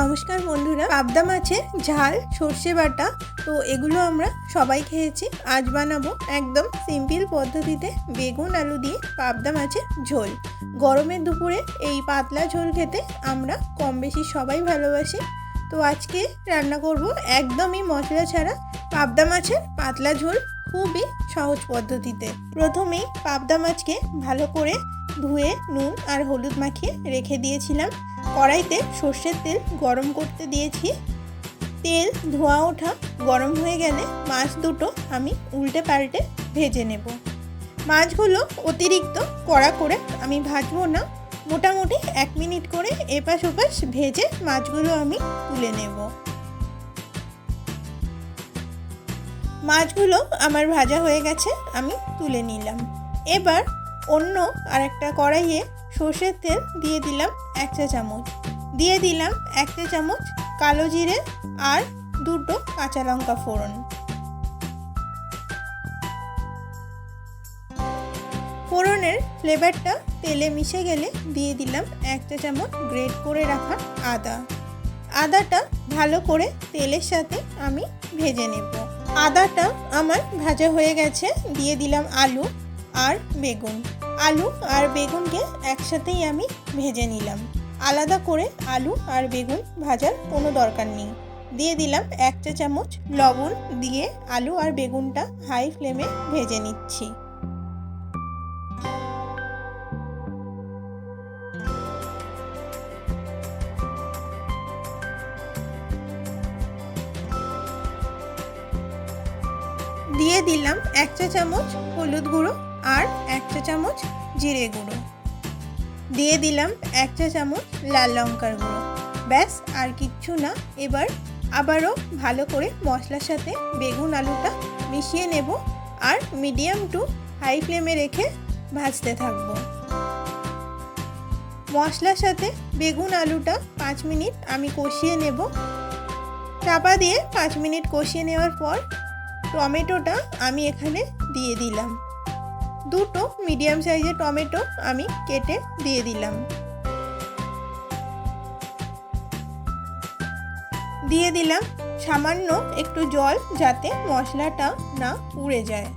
নমস্কার বন্ধুরা, পাবদা মাছের ঝাল, সর্ষে বাটা, তো এগুলো আমরা সবাই খেয়েছি। আজ বানাবো একদম সিম্পল পদ্ধতিতে বেগুন, আলু দিয়ে পাবদা মাছের ঝোল। গরমের দুপুরে এই পাতলা ঝোল খেতে আমরা কম বেশি সবাই ভালোবাসি। তো আজকে রান্না করব একদমই মশলা ছাড়া পাবদা মাছের পাতলা ঝোল খুবই সহজ পদ্ধতিতে। প্রথমেই পাবদা মাছকে ভালো করে ধুয়ে নুন আর হলুদ মাখিয়ে রেখে দিয়েছিলাম। কড়াইতে সর্ষের তেল গরম করতে দিয়েছি। তেল, ধোয়া ওঠা গরম হয়ে গেলে মাছ দুটো আমি উল্টে পাল্টে ভেজে নেব। মাছগুলো অতিরিক্ত কড়া করে আমি ভাজবো না। মোটামুটি এক মিনিট করে এপাশ ওপাশ ভেজে মাছগুলো আমি তুলে নেব। মাছগুলো আমার ভাজা হয়ে গেছে, আমি তুলে নিলাম। এবার অন্য আরেকটা কড়াইয়ে সর্ষের তেল দিয়ে দিলাম এক চা চামচ। দিয়ে দিলাম এক চা চামচ কালো জিরে আর দুটো কাঁচা লঙ্কা ফোড়ন। ফোড়নের ফ্লেভারটা তেলে মিশে গেলে দিয়ে দিলাম এক চা চামচ গ্রেট করে রাখা আদা। আদাটা ভালো করে তেলের সাথে আমি ভেজে নেব। আদাটা আমার ভাজা হয়ে গেছে, দিয়ে দিলাম আলু। আর বেগুন। আলু আর বেগুনকে একসাথেই আমি ভেজে নিলাম। আলাদা করে আলু আর বেগুন ভাজার কোনো দরকার নেই। দিয়ে দিলাম এক চা চামচ লবণ দিয়ে আলু আর বেগুনটা হাই ফ্লেমে ভেজে নিচ্ছি। দিয়ে দিলাম এক চা চামচ হলুদ গুঁড়ো আর এক চা চামচ জিরে গুঁড়ো। দিয়ে দিলাম এক চা চামচ লাল লঙ্কার গুঁড়ো। ব্যাস, আর কিচ্ছু না। এবার আবারও ভালো করে মশলার সাথে বেগুন আলুটা মিশিয়ে নেব আর মিডিয়াম টু হাই ফ্লেমে রেখে ভাজতে থাকব। মশলার সাথে বেগুন আলুটা পাঁচ মিনিট আমি কষিয়ে নেব। চাপা দিয়ে পাঁচ মিনিট কষিয়ে নেওয়ার পর টমেটোটা আমি এখানে দিয়ে দিলাম। দুটো মিডিয়াম সাইজের টমেটো আমি কেটে দিয়ে দিলাম। দিয়ে দিলাম সামান্য একটু জল যাতে মশলাটা না পুড়ে যায়।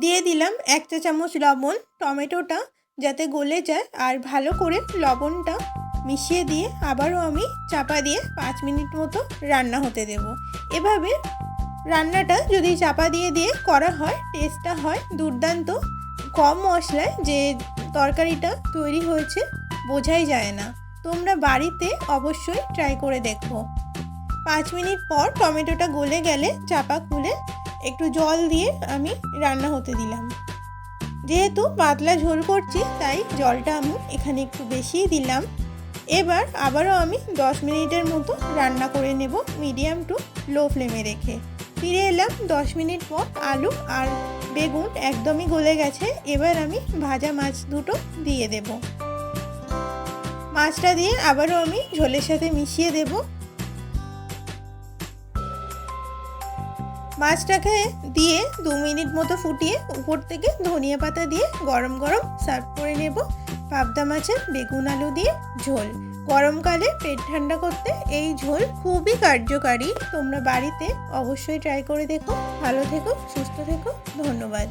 দিয়ে দিলাম এক চা চামচ লবণ, টমেটোটা যাতে গলে যায় আর ভালো করে লবণটা মিশিয়ে দিয়ে আবারও আমি চাপা দিয়ে পাঁচ মিনিট মতো রান্না হতে দেব। এভাবে রান্নাটা যদি চাপা দিয়ে দিয়ে করা হয় টেস্টটা হয় দুর্দান্ত। কম মশলায় যে তরকারিটা তৈরি হয়েছে, বোঝাই যায় না। তোমরা বাড়িতে অবশ্যই ট্রাই করে দেখো। পাঁচ মিনিট পর টমেটোটা গলে গেলে চাপা খুলে একটু জল দিয়ে আমি রান্না হতে দিলাম। যেহেতু পাতলা ঝোল করছি, তাই জলটা আমি এখানে একটু বেশিই দিলাম। এবার আবারও আমি দশ মিনিটের মতো রান্না করে নেব মিডিয়াম টু লো ফ্লেমে রেখে। ফিরে এলাম দশ মিনিট পর আলু আর বেগুন একদমই গলে গেছে। এবার আমি ভাজা মাছ দুটো দিয়ে দেব। মাছটা দিয়ে আবারও আমি ঝোলের সাথে মিশিয়ে দেব। মাছটাকে দিয়ে দু মিনিট মতো ফুটিয়ে উপর থেকে ধনিয়া পাতা দিয়ে গরম গরম সার্ভ করে নেব। পাবদা মাছের বেগুন আলু দিয়ে ঝোল। গরমকালে পেট ঠান্ডা করতে এই ঝোল খুবই কার্যকারী। তোমরা বাড়িতে অবশ্যই ট্রাই করে দেখো। ভালো থেকো, সুস্থ থেকো। ধন্যবাদ।